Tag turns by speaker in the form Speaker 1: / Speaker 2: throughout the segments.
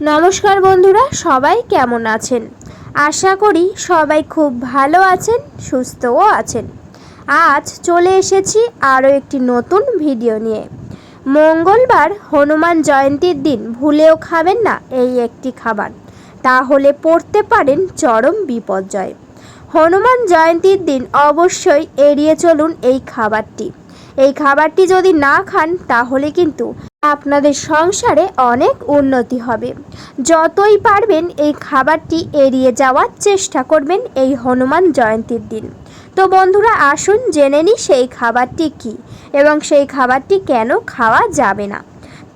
Speaker 1: নমস্কার বন্ধুরা, সবাই কেমন আছেন? আশা করি সবাই খুব ভালো আছেন, সুস্থও আছেন। আজ চলে এসেছি আরও একটি নতুন ভিডিও নিয়ে। মঙ্গলবার হনুমান জয়ন্তীর দিন, ভুলেও খাবেন না এই একটি খাবার। তাহলে পড়তে পারেন চরম বিপর্যয়। হনুমান জয়ন্তীর দিন অবশ্যই এড়িয়ে চলুন এই খাবারটি। এই খাবারটি যদি না খান, তাহলে কিন্তু আপনাদের সংসারে অনেক উন্নতি হবে। যতই পারবেন এই খাবারটি এড়িয়ে যাওয়ার চেষ্টা করবেন এই হনুমান জয়ন্তীর দিন। তো বন্ধুরা, আসুন জেনে নিই সেই খাবারটি কি এবং সেই খাবারটি কেন খাওয়া যাবে না।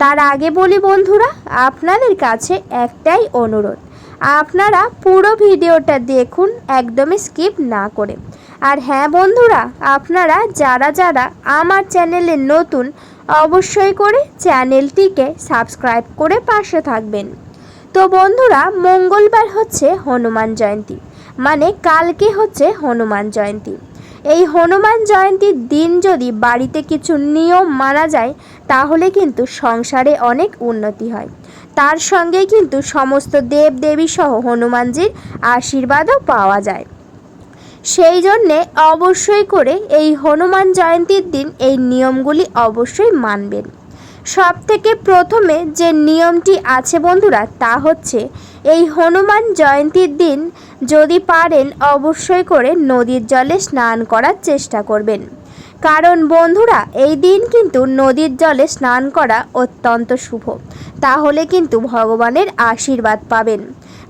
Speaker 1: তার আগে বলি বন্ধুরা, আপনাদের কাছে একটাই অনুরোধ, আপনারা পুরো ভিডিওটা দেখুন, একদমই স্কিপ না করে। আর হ্যাঁ বন্ধুরা, আপনারা যারা যারা আমার চ্যানেলে নতুন অবশ্যই করে চ্যানেলটিকে সাবস্ক্রাইব করে পাশে থাকবেন। তো বন্ধুরা, মঙ্গলবার হচ্ছে হনুমান জয়ন্তী মানে কালকে হচ্ছে হনুমান জয়ন্তী। এই হনুমান জয়ন্তীর দিন যদি বাড়িতে কিছু নিয়ম মানা যায়, তাহলে কিন্তু সংসারে অনেক উন্নতি হয়। তার সঙ্গে কিন্তু সমস্ত দেব দেবী সহ হনুমানজির আশীর্বাদও পাওয়া যায়। সেই জন্যে অবশ্যই করে এই হনুমান জয়ন্তীর দিন এই নিয়মগুলি অবশ্যই মানবেন। সব থেকে প্রথমে যে নিয়মটি আছে বন্ধুরা তা হচ্ছে এই হনুমান জয়ন্তীর দিন যদি পারেন অবশ্যই করে নদীর জলে স্নান করার চেষ্টা করবেন। কারণ বন্ধুরা এই দিন কিন্তু নদীর জলে স্নান করা অত্যন্ত শুভ। তাহলে কিন্তু ভগবানের আশীর্বাদ পাবেন।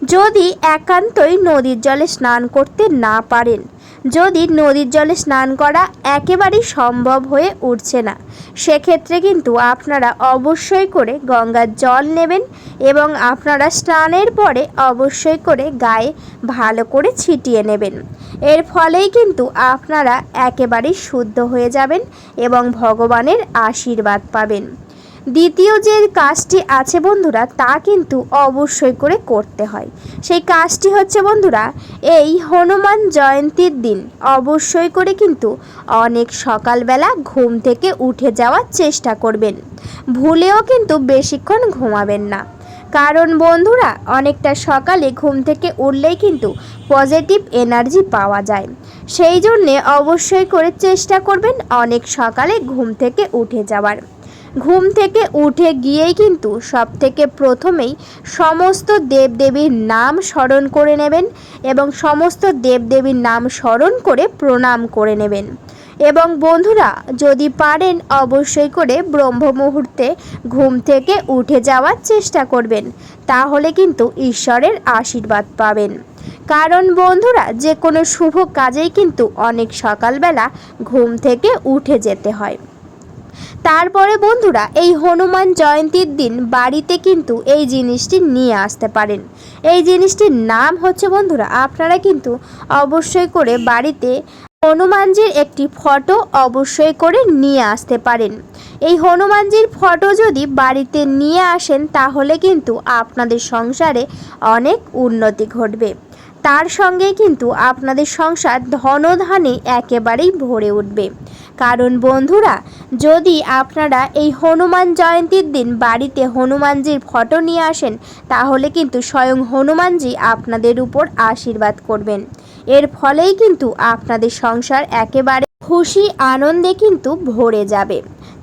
Speaker 1: যদি একান্তই নদীর জলে স্নান করতে না পারেন, যদি নদীর জলে স্নান করা একেবারেই সম্ভব হয়ে উঠছে না, সেক্ষেত্রে কিন্তু আপনারা অবশ্যই করে গঙ্গার জল নেবেন এবং আপনারা স্নানের পরে অবশ্যই করে গায়ে ভালো করে ছিটিয়ে নেবেন। এর ফলেই কিন্তু আপনারা একেবারেই শুদ্ধ হয়ে যাবেন এবং ভগবানের আশীর্বাদ পাবেন। দ্বিতীয় যে কাজটি আছে বন্ধুরা, তা কিন্তু অবশ্যই করে করতে হয়। সেই কাজটি হচ্ছে বন্ধুরা, এই হনুমান জয়ন্তীর দিন। অবশ্যই করে কিন্তু অনেক সকালবেলা ঘুম থেকে উঠে যাওয়ার চেষ্টা করবেন। ভুলেও কিন্তু বেশিক্ষণ ঘুমাবেন না। কারণ বন্ধুরা, অনেকটা সকালে ঘুম থেকে উঠলেই কিন্তু পজিটিভ এনার্জি পাওয়া যায়। সেই জন্যে অবশ্যই করে চেষ্টা করবেন অনেক সকালে ঘুম থেকে উঠে যাওয়ার। ঘুম থেকে উঠে গিয়েই কিন্তু সব থেকে প্রথমেই সমস্ত দেবদেবীর নাম স্মরণ করে নেবেন এবং সমস্ত দেবদেবীর নাম স্মরণ করে প্রণাম করে নেবেন। এবং বন্ধুরা, যদি পারেন অবশ্যই করে ব্রহ্ম মুহূর্তে ঘুম থেকে উঠে যাওয়ার চেষ্টা করবেন, তাহলে কিন্তু ঈশ্বরের আশীর্বাদ পাবেন। কারণ বন্ধুরা, যে কোনো শুভ কাজেই কিন্তু অনেক সকালবেলা ঘুম থেকে উঠে যেতে হয়। তারপরে বন্ধুরা, এই হনুমান জয়ন্তীর দিন বাড়িতে কিন্তু এই জিনিসটি নিয়ে আসতে পারেন। এই জিনিসটির নাম হচ্ছে বন্ধুরা, আপনারা কিন্তু অবশ্যই করে বাড়িতে হনুমানজির একটি ফটো অবশ্যই করে নিয়ে আসতে পারেন। এই হনুমানজির ফটো যদি বাড়িতে নিয়ে আসেন, তাহলে কিন্তু আপনাদের সংসারে অনেক উন্নতি ঘটবে। তার সঙ্গে কিন্তু আপনাদের সংসার ধনধানে একেবারেই ভরে উঠবে। কারণ বন্ধুরা, যদি আপনারা এই হনুমান জয়ন্তীর দিন বাড়িতে হনুমানজির ফটো নিয়ে আসেন, তাহলে কিন্তু স্বয়ং হনুমানজি আপনাদের উপর আশীর্বাদ করবেন। এর ফলেই কিন্তু আপনাদের সংসার একেবারে খুশি, আনন্দে কিন্তু ভরে যাবে।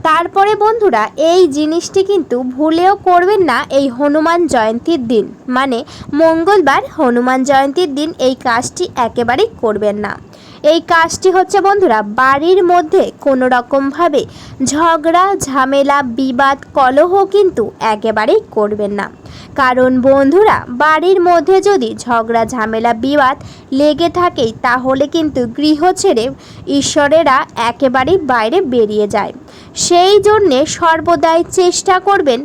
Speaker 1: তারপরে বন্ধুরা, এই জিনিসটি কিন্তু ভুলেও করবেন না এই হনুমান জয়ন্তীর দিন। মানে মঙ্গলবার হনুমান জয়ন্তীর দিন এই কাজটি একেবারেই করবেন না। এই কাজটি হচ্ছে বন্ধুরা, বাড়ির মধ্যে কোনো রকমভাবে ঝগড়া, ঝামেলা, বিবাদ, কলহ কিন্তু একেবারেই করবেন না। কারণ বন্ধুরা, বাড়ির মধ্যে যদি ঝগড়া, ঝামেলা, বিবাদ লেগে থাকে, তাহলে কিন্তু গৃহ ছেড়ে ঈশ্বরেরা একেবারেই বাইরে বেরিয়ে যায়। সেই জন্যে সর্বদাই চেষ্টা করবেন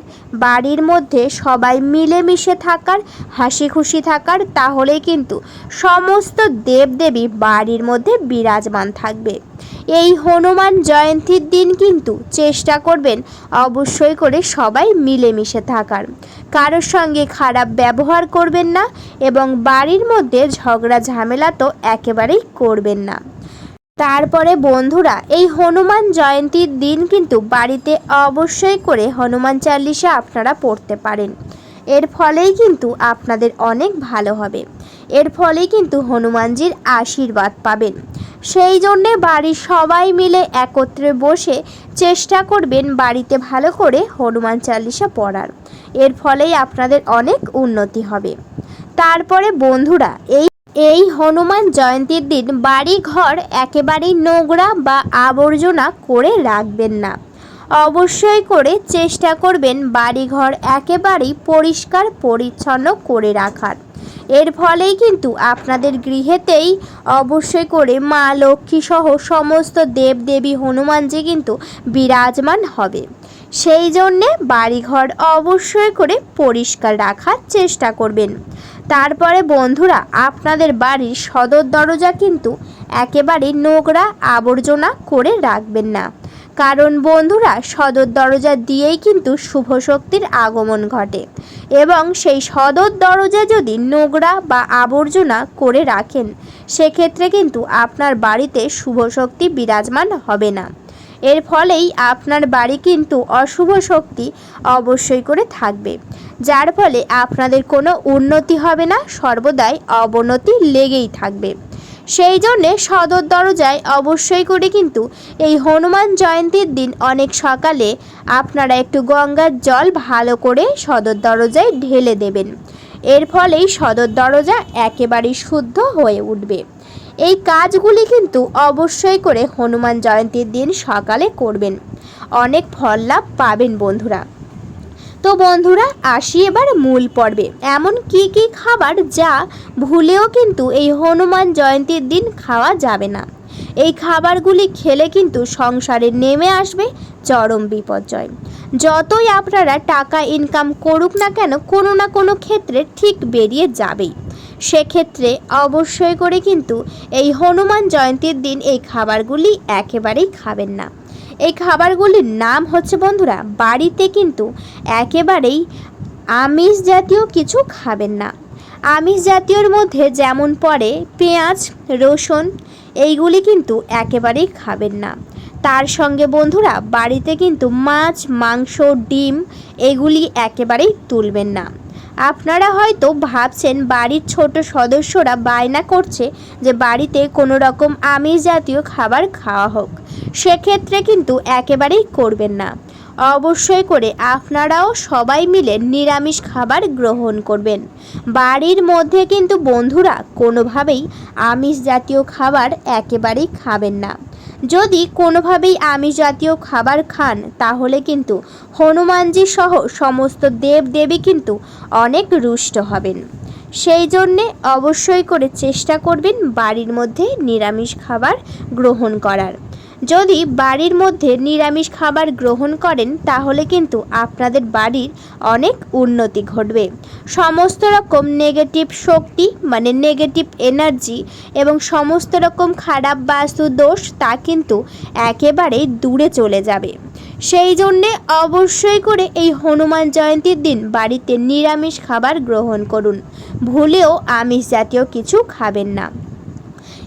Speaker 1: বাড়ির মধ্যে সবাই মিলেমিশে থাকার হাসি খুশি থাকার। তাহলেই কিন্তু সমস্ত দেবদেবী বাড়ির মধ্যে বিরাজমান থাকবে। এই হনুমান জয়ন্তীর দিন কিন্তু চেষ্টা করবেন অবশ্যই করে সবাই মিলেমিশে থাকার। কারোর সঙ্গে খারাপ ব্যবহার করবেন না এবং বাড়ির মধ্যে ঝগড়া ঝামেলা তো একেবারেই করবেন না। তারপরে বন্ধুরা, এই হনুমান জয়ন্তীর দিন কিন্তু বাড়িতে অবশ্যই করে হনুমান চাল্লিশা আপনারা পড়তে পারেন। এর ফলেই কিন্তু আপনাদের অনেক ভালো হবে। এর ফলেই কিন্তু হনুমানজির আশীর্বাদ পাবেন। সেই জন্যে বাড়ির সবাই মিলে একত্রে বসে চেষ্টা করবেন বাড়িতে ভালো করে হনুমান চালিসা পড়ার। এর ফলেই আপনাদের অনেক উন্নতি হবে। তারপরে বন্ধুরা, এই এই হনুমান জয়ন্তীর দিন বাড়ি ঘর একেবারেই নোংরা বা আবর্জনা করে রাখবেন না। অবশ্যই করে চেষ্টা করবেন বাড়িঘর একেবারেই পরিষ্কার পরিচ্ছন্ন করে রাখার। এর ফলেই কিন্তু আপনাদের গৃহেতেই অবশ্যই করে মা লক্ষ্মী সহ সমস্ত দেবদেবী হনুমানজি কিন্তু বিরাজমান হবে। সেই জন্যে বাড়িঘর অবশ্যই করে পরিষ্কার রাখার চেষ্টা করবেন। তারপরে বন্ধুরা, আপনাদের বাড়ির সদর দরজা কিন্তু একেবারে নোংরা আবর্জনা করে রাখবেন না। কারণ বন্ধুরা, সদর দরজা দিয়েই কিন্তু শুভ শক্তির আগমন ঘটে এবং সেই সদর দরজা যদি নোংরা বা আবর্জনা করে রাখেন, সেক্ষেত্রে কিন্তু আপনার বাড়িতে শুভ শক্তি বিরাজমান হবে না। এর ফলেই আপনার বাড়ি কিন্তু অশুভ শক্তি অবশ্যই করে থাকবে। যার ফলে আপনাদের কোনো উন্নতি হবে না, সর্বদাই অবনতি লেগেই থাকবে। সেই জন্যে সদর দরজায় অবশ্যই করে কিন্তু এই হনুমান জয়ন্তীর দিন অনেক সকালে আপনারা একটু গঙ্গার জল ভালো করে সদর দরজায় ঢেলে দেবেন। এর ফলেই সদর দরজা একেবারেই শুদ্ধ হয়ে উঠবে। এই কাজগুলি কিন্তু অবশ্যই করে হনুমান জয়ন্তীর দিন সকালে করবেন। অনেক ফল লাভ পাবেন বন্ধুরা। তো বন্ধুরা, আসি এবার মূল পর্বে। এমন কি কি খাবার যা ভুলেও কিন্তু এই হনুমান জয়ন্তীর দিন খাওয়া যাবে না? এই খাবারগুলি খেলে কিন্তু সংসারে নেমে আসবে চরম বিপর্যয়। যতই আপনারা টাকা ইনকাম করুক না কেন, কোনো না কোনো ক্ষেত্রে ঠিক বেরিয়ে যাবেই। সেক্ষেত্রে অবশ্যই করে কিন্তু এই হনুমান জয়ন্তীর দিন এই খাবারগুলি একেবারেই খাবেন না। এই খাবারগুলির নাম হচ্ছে বন্ধুরা, বাড়িতে কিন্তু একেবারেই আমিষ জাতীয় কিছু খাবেন না। আমিষ জাতীয়র মধ্যে যেমন পড়ে পেঁয়াজ, রসুন, এইগুলি কিন্তু একেবারেই খাবেন না। তার সঙ্গে বন্ধুরা, বাড়িতে কিন্তু মাছ, মাংস, ডিম, এগুলি একেবারেই তুলবেন না। আপনারা হয়তো ভাবছেন বাড়ির ছোট সদস্যরা বায়না করছে যে বাড়িতে কোনো রকম আমিষ জাতীয় খাবার খাওয়া হোক। সেক্ষেত্রে কিন্তু একেবারেই করবেন না। অবশ্যই করে আপনারাও সবাই মিলে নিরামিষ খাবার গ্রহণ করবেন। বাড়ির মধ্যে কিন্তু বন্ধুরা কোনোভাবেই আমিষ জাতীয় খাবার একেবারেই খাবেন না। যদি কোনোভাবেই আমিষ জাতীয় খাবার খান, তাহলে কিন্তু হনুমানজি সহ সমস্ত দেব দেবী কিন্তু অনেক রুষ্ট হবেন। সেই জন্যে অবশ্যই করে চেষ্টা করবেন বাড়ির মধ্যে নিরামিষ খাবার গ্রহণ করার। যদি বাড়ির মধ্যে নিরামিষ খাবার গ্রহণ করেন, তাহলে কিন্তু আপনাদের বাড়ির অনেক উন্নতি ঘটবে। সমস্ত রকম নেগেটিভ শক্তি মানে নেগেটিভ এনার্জি এবং সমস্ত রকম খারাপ বাস্তু দোষ, তা কিন্তু একেবারেই দূরে চলে যাবে। সেই জন্যে অবশ্যই করে এই হনুমান জয়ন্তীর দিন বাড়িতে নিরামিষ খাবার গ্রহণ করুন। ভুলেও আমিষ জাতীয় কিছু খাবেন না।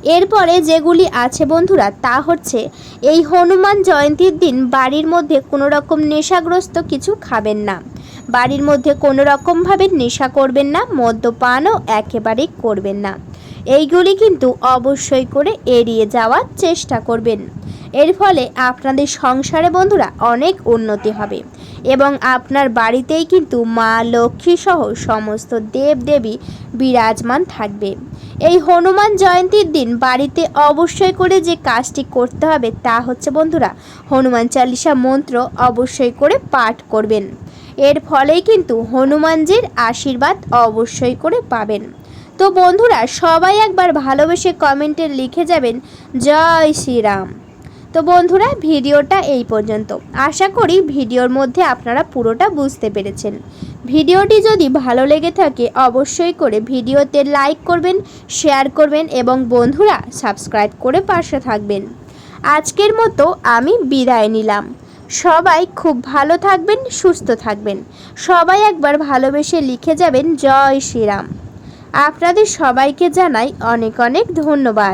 Speaker 1: এরপরে যেগুলি আছে বন্ধুরা, তা হচ্ছে, এই হনুমান জয়ন্তীর দিন বাড়ির মধ্যে কোনো রকম নেশাগ্রস্ত কিছু খাবেন না। বাড়ির মধ্যে কোনো রকমভাবে নেশা করবেন না, মদ্যপানও একেবারেই করবেন না। এইগুলি কিন্তু অবশ্যই করে এড়িয়ে যাওয়ার চেষ্টা করবেন। এর ফলে আপনাদের সংসারে বন্ধুরা অনেক উন্নতি হবে এবং আপনার বাড়িতেই কিন্তু মা লক্ষ্মী সহ সমস্ত দেব দেবী বিরাজমান থাকবে। এই হনুমান জয়ন্তীর দিন বাড়িতে অবশ্যই করে যে কাজটি করতে হবে তা হচ্ছে বন্ধুরা, হনুমান চালিশা মন্ত্র অবশ্যই করে পাঠ করবেন। এর ফলেই কিন্তু হনুমানজির আশীর্বাদ অবশ্যই করে পাবেন। তো বন্ধুরা, সবাই একবার ভালোবেসে কমেন্টে লিখে যাবেন, জয় শ্রীরাম। তো বন্ধুরা, ভিডিওটা এই পর্যন্ত। আশা করি ভিডিওর মধ্যে আপনারা পুরোটা বুঝতে পেরেছেন। ভিডিওটি যদি ভালো লেগে থাকে, অবশ্যই করে ভিডিওতে লাইক করবেন, শেয়ার করবেন এবং বন্ধুরা, সাবস্ক্রাইব করে পাশে থাকবেন। আজকের মতো আমি বিদায় নিলাম। সবাই খুব ভালো থাকবেন, সুস্থ থাকবেন। সবাই একবার ভালোবেসে লিখে যাবেন, জয় শ্রীরাম। আপনাদের সবাইকে জানাই অনেক অনেক ধন্যবাদ।